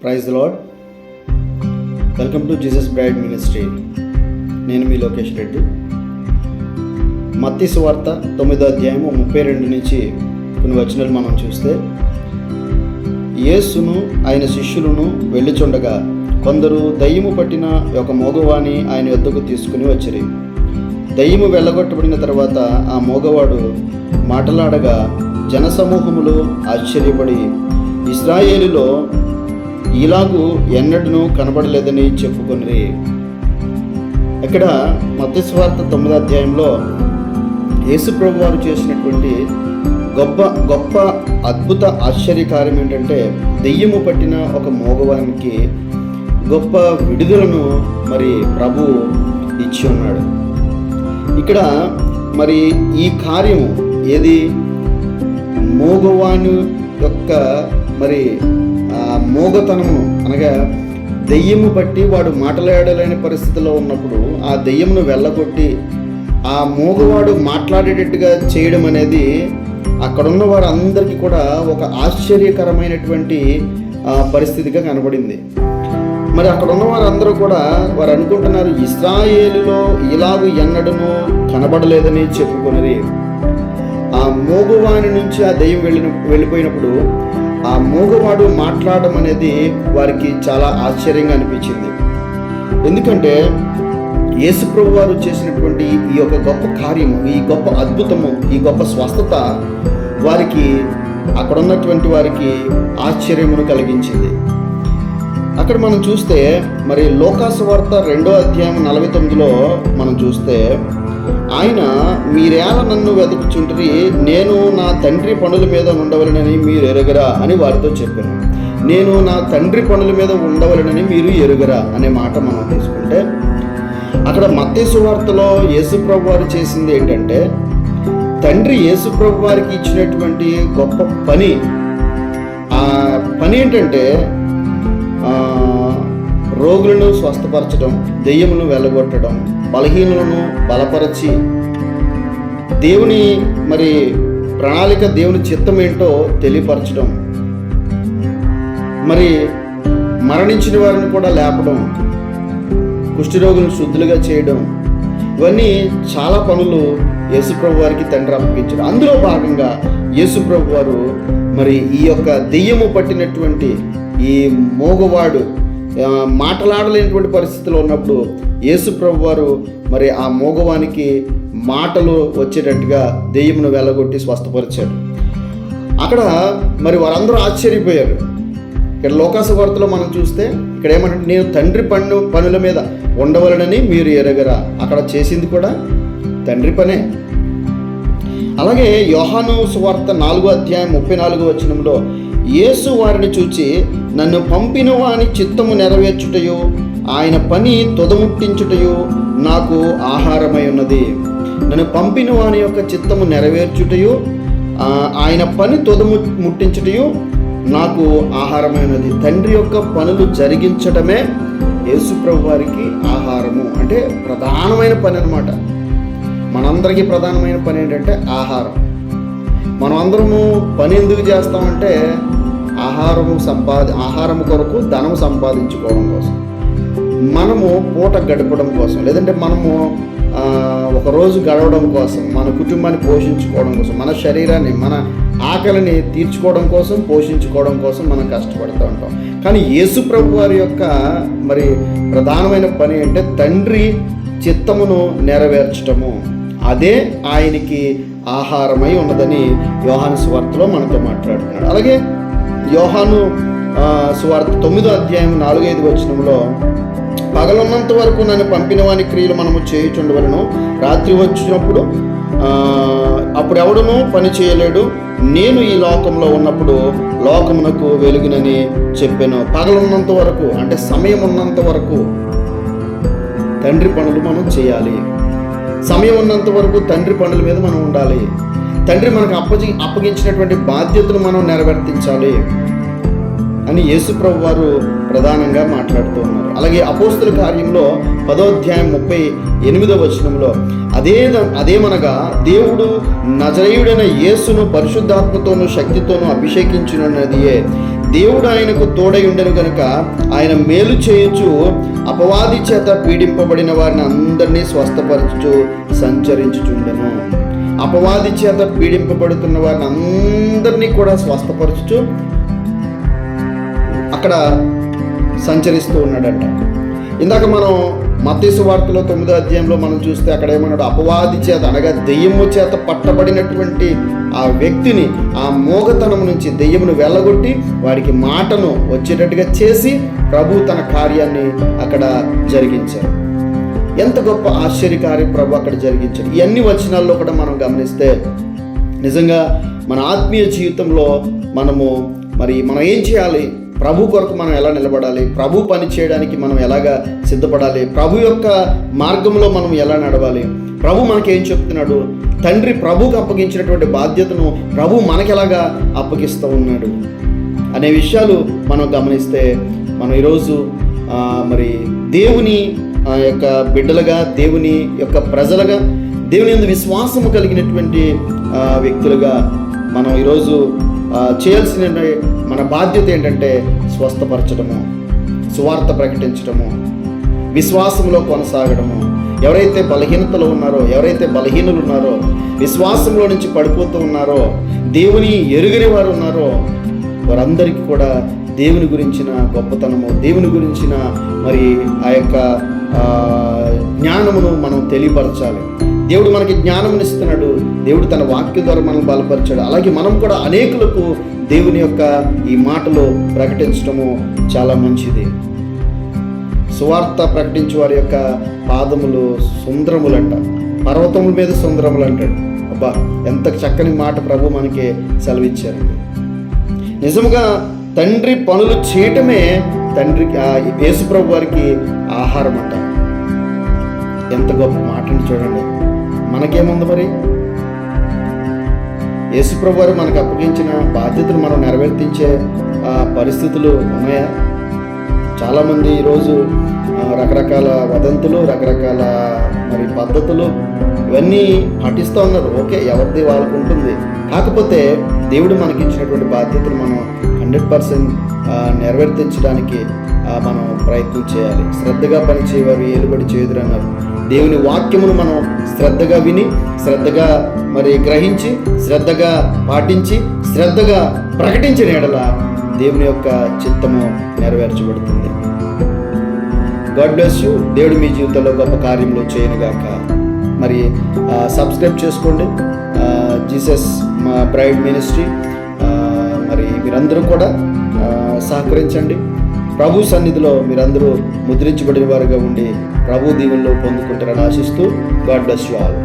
Praise lord welcome to Jesus bride ministry. నేను మీ లోకేష్ రెడ్డి. మత్తి సువార్త తొమ్మిదో అధ్యాయము ముప్పై రెండు నుంచి కొన్ని వచనాలు మనం చూస్తే యేసును ఆయన శిష్యులను వెళ్ళుచుండగా కొందరు దయ్యము పట్టిన ఒక మోగవాణి ఆయన వద్దకు తీసుకుని వచ్చిరి. దయ్యము వెళ్ళగొట్టబడిన తర్వాత ఆ మోగవాడు మాటలాడగా జనసమూహములు ఆశ్చర్యపడి ఇస్రాయేలులో ఇలాగూ ఎన్నడను కనబడలేదని చెప్పుకొని ఇక్కడ మత్స్వార్త తొమ్మిదో అధ్యాయంలో యేసుప్రభు వారు చేసినటువంటి గొప్ప గొప్ప అద్భుత ఆశ్చర్యకార్యం ఏంటంటే దెయ్యము పట్టిన ఒక మోగవానికి గొప్ప విడుదలను మరి ప్రభు ఇచ్చి ఉన్నాడు. ఇక్కడ మరి ఈ కార్యము ఏది? మోగవాని యొక్క మరి మోగతనము అనగా దెయ్యము బట్టి వాడు మాట్లాడలేని పరిస్థితిలో ఉన్నప్పుడు ఆ దెయ్యమును వెళ్ళగొట్టి ఆ మోగవాడు మాట్లాడేటట్టుగా చేయడం అనేది అక్కడున్న వారందరికీ కూడా ఒక ఆశ్చర్యకరమైనటువంటి పరిస్థితిగా కనబడింది. మరి అక్కడ ఉన్న వారందరూ కూడా వారు అనుకుంటున్నారు ఇస్రాయేలులో ఇలాగ ఎన్నడము కనబడలేదని చెప్పుకున్నది ఆ మోగువాని నుంచి ఆ దెయ్యం వెళ్ళిన వెళ్ళిపోయినప్పుడు ఆ మూగవాడు మాట్లాడడం అనేది వారికి చాలా ఆశ్చర్యంగా అనిపించింది. ఎందుకంటే యేసుప్రభు వారు చేసినటువంటి ఈ యొక్క గొప్ప కార్యము ఈ గొప్ప అద్భుతము ఈ గొప్ప స్వస్థత వారికి అక్కడ ఉన్నటువంటి వారికి ఆశ్చర్యమును కలిగించింది. అక్కడ మనం చూస్తే మరి లోకాసు వార్త రెండో అధ్యాయం నలభై తొమ్మిదిలో మనం చూస్తే ఆయన మీరేళ నన్ను వెతుకుచుంటరి నేను నా తండ్రి పనుల మీద ఉండవలనని మీరు ఎరుగరా అని వారితో చెప్పాను. నేను నా తండ్రి పనుల మీద ఉండవలనని మీరు ఎరుగరా అనే మాట మనం తీసుకుంటే అక్కడ మత్తేసు వార్తలో యేసుప్రభు వారు చేసింది ఏంటంటే తండ్రి యేసుప్రభు వారికి ఇచ్చినటువంటి గొప్ప పని ఆ పని ఏంటంటే ఆ, రోగులను స్వస్థపరచడం దెయ్యమును వెళ్ళగొట్టడం బలహీనులను బలపరచి దేవుని మరి ప్రణాళిక దేవుని చిత్తం ఏంటో తెలియపరచడం మరి మరణించిన వారిని కూడా లేపడం కుష్ఠరోగులను శుద్ధులుగా చేయడం ఇవన్నీ చాలా పనులు యేసుప్రభు వారికి తండ్రి అప్పగించారు అందులో భాగంగా యేసుప్రభు వారు మరి ఈ యొక్క దెయ్యము పట్టినటువంటి ఈ మోగవాడు మాటలాడలేనటువంటి పరిస్థితిలో ఉన్నప్పుడు యేసుప్రభు వారు మరి ఆ మోగవానికి మాటలు వచ్చేటట్టుగా దెయ్యమును వెళ్ళగొట్టి స్వస్థపరిచాడు. అక్కడ మరి వారందరూ ఆశ్చర్యపోయారు. ఇక్కడ లోకాసు వార్తలో మనం చూస్తే ఇక్కడ ఏమంటే నేను తండ్రి పన్ను పనుల మీద ఉండవలనని మీరు ఎరగరా. అక్కడ చేసింది కూడా తండ్రి పనే. అలాగే యోహాను సువార్త నాలుగో అధ్యాయం ముప్పై నాలుగో వచనంలో యేసు వారిని చూచి నన్ను పంపిన వాని చిత్తము నెరవేర్చుటయో ఆయన పని తొదముట్టించుటయో నాకు ఆహారమై ఉన్నది. నన్ను పంపిన వాని యొక్క చిత్తము నెరవేర్చుటయో ఆయన పని తొదము ముట్టించుటయు నాకు ఆహారమైనది తండ్రి యొక్క పనులు జరిగించడమే యేసుప్రభు వారికి ఆహారము. అంటే ప్రధానమైన పని అనమాట మనందరికీ ప్రధానమైన పని ఏంటంటే ఆహారం. మనం అందరము పని ఎందుకు చేస్తామంటే ఆహారము సంపాది ఆహారం కొరకు ధనం సంపాదించుకోవడం కోసం. మనము పూట గడపడం కోసం లేదంటే మనము ఒకరోజు ఒక రోజు గడవడం కోసం మన కుటుంబాన్ని పోషించుకోవడం కోసం మన శరీరాన్ని మన ఆకలిని తీర్చుకోవడం కోసం పోషించుకోవడం కోసం మనం కష్టపడుతూ ఉంటాం. కానీ యేసు ప్రభు వారి యొక్క మరి ప్రధానమైన పని అంటే తండ్రి చిత్తమును నెరవేర్చటము. అదే ఆయనకి ఆహారమై ఉన్నదని యోహాను సువార్తలో మనతో మాట్లాడుతున్నాడు. అలాగే యోహాను సువార్త తొమ్మిదో అధ్యాయం నాలుగైదు వచనంలో పగలున్నంత వరకు నన్ను పంపిన వాని క్రియలు మనము చేయుచుండవలను. రాత్రి వచ్చినప్పుడు అప్పుడు ఎవడనూ పని చేయలేడు. నేను ఈ లోకంలో ఉన్నప్పుడు లోకమునకు వెలుగునని చెప్పాను. పగలున్నంత వరకు అంటే సమయం ఉన్నంత వరకు తండ్రి పనులు మనం చేయాలి. సమయం ఉన్నంత వరకు తండ్రి పనుల మీద మనం ఉండాలి. తండ్రి మనకు అప్పగి అప్పగించినటువంటి బాధ్యతను మనం నెరవేర్తించాలి అని యేసుప్రభు వారు ప్రధానంగా మాట్లాడుతూ ఉన్నారు. అలాగే అపోస్తుల కార్యంలో పదోధ్యాయం ముప్పై ఎనిమిదో వచనంలో అదే అదేమనగా దేవుడు నజరేయుడైన యేసును పరిశుద్ధాత్మతోనూ శక్తితోనూ అభిషేకించినదియే దేవుడు ఆయనకు తోడై ఉండను కనుక ఆయన మేలు చేయొచ్చు అపవాది చేత పీడింపబడిన వారిని అందరినీ స్వస్థపరచుచు సంచరించుచుండెను. అపవాది చేత పీడింపబడుతున్న వారిని అందరినీ కూడా స్వస్థపరచుచు అక్కడ సంచరిస్తూ ఉన్నాడంట. ఇందాక మనం మతీసు వార్తలో తొమ్మిదో అధ్యాయంలో మనం చూస్తే అక్కడ ఏమన్నాడు? అపవాది చేత అనగా దెయ్యము చేత పట్టబడినటువంటి ఆ వ్యక్తిని ఆ మోగతనం నుంచి దెయ్యమును వెళ్ళగొట్టి వాడికి మాటను వచ్చేటట్టుగా చేసి ప్రభు తన కార్యాన్ని అక్కడ జరిగించారు ఎంత గొప్ప ఆశ్చర్యకార్యం ప్రభు అక్కడ జరిగించాడు. ఇవన్నీ వచనాల్లో కూడా మనం గమనిస్తే నిజంగా మన ఆత్మీయ జీవితంలో మనము మరి మనం ఏం చేయాలి? ప్రభు కొరకు మనం ఎలా నిలబడాలి? ప్రభు పని చేయడానికి మనం ఎలాగా సిద్ధపడాలి? ప్రభు యొక్క మార్గంలో మనం ఎలా నడవాలి? ప్రభు మనకి ఏం చెప్తున్నాడు? తండ్రి ప్రభుకు అప్పగించినటువంటి బాధ్యతను ప్రభు మనకెలాగా అప్పగిస్తూ ఉన్నాడు? అనే విషయాలు మనం గమనిస్తే మనం ఈరోజు మరి దేవుని ఆ, యొక్క బిడ్డలుగా దేవుని యొక్క ప్రజలుగా దేవుని ఎందు విశ్వాసము కలిగినటువంటి వ్యక్తులుగా మనం ఈరోజు చేయాల్సిన మన బాధ్యత ఏంటంటే స్వస్థపరచడము సువార్త ప్రకటించడము విశ్వాసంలో కొనసాగడము. ఎవరైతే బలహీనతలు ఉన్నారో ఎవరైతే బలహీనులు ఉన్నారో విశ్వాసంలో నుంచి పడిపోతూ ఉన్నారో దేవుని ఎరుగని వారు ఉన్నారో వారందరికీ కూడా దేవుని గురించిన గొప్పతనము దేవుని గురించిన మరి ఆ యొక్క జ్ఞానమును మనం తెలియపరచాలి. దేవుడు మనకి జ్ఞానమును ఇస్తున్నాడు. దేవుడు తన వాక్యం ద్వారా మనం బలపరిచాడు. అలాగే మనం కూడా అనేకులకు దేవుని యొక్క ఈ మాటలు ప్రకటించడము చాలా మంచిది. సువార్త ప్రకటించే వారి యొక్క పాదములు సుందరములంట. పర్వతముల మీద సుందరములు అంటాడు అబ్బా ఎంత చక్కని మాట ప్రభు మనకి సెలవిచ్చారండి. నిజముగా తండ్రి పనులు చేయటమే తండ్రికి ఆ యేసుప్రభు వారికి ఆహారం అంటారు ఎంత గొప్ప మాటని చూడండి. మనకేముంది మరి? యేసుప్రభు వారు మనకు అప్పగించిన బాధ్యతలు మనం నెరవేర్తించే పరిస్థితులు ఉన్నాయా? చాలామంది ఈరోజు రకరకాల వదంతులు రకరకాల మరి పద్ధతులు ఇవన్నీ పాటిస్తూ ఉన్నారు. ఓకే ఎవరిది వాళ్ళకు ఉంటుంది. కాకపోతే దేవుడు మనకి ఇచ్చినటువంటి బాధ్యతలు మనం హండ్రెడ్ పర్సెంట్ నెరవేర్తించడానికి మనం ప్రయత్నం చేయాలి. శ్రద్ధగా పనిచేయవారు ఏలుబడి చేయుదురు అన్నారు దేవుని వాక్యమును మనం శ్రద్ధగా విని శ్రద్ధగా మరి గ్రహించి శ్రద్ధగా పాటించి శ్రద్ధగా ప్రకటించిన ఎడల దేవుని యొక్క చిత్తము నెరవేర్చబడుతుంది. God bless you. దేవుడు మీ జీవితంలో గొప్ప కార్యంలో చేయనుగాక మరి సబ్స్క్రైబ్ చేసుకోండి. జీసస్ మా బ్రైడ్ మినిస్ట్రీ. మరి మీరందరూ కూడా సహకరించండి. ప్రభు సన్నిధిలో మీరందరూ ముద్రించబడిన వారుగా ఉండి ప్రభు దీవెనలో పొందుకుంటారని ఆశిస్తూ గాడ్ బ్లెస్ యు ఆల్.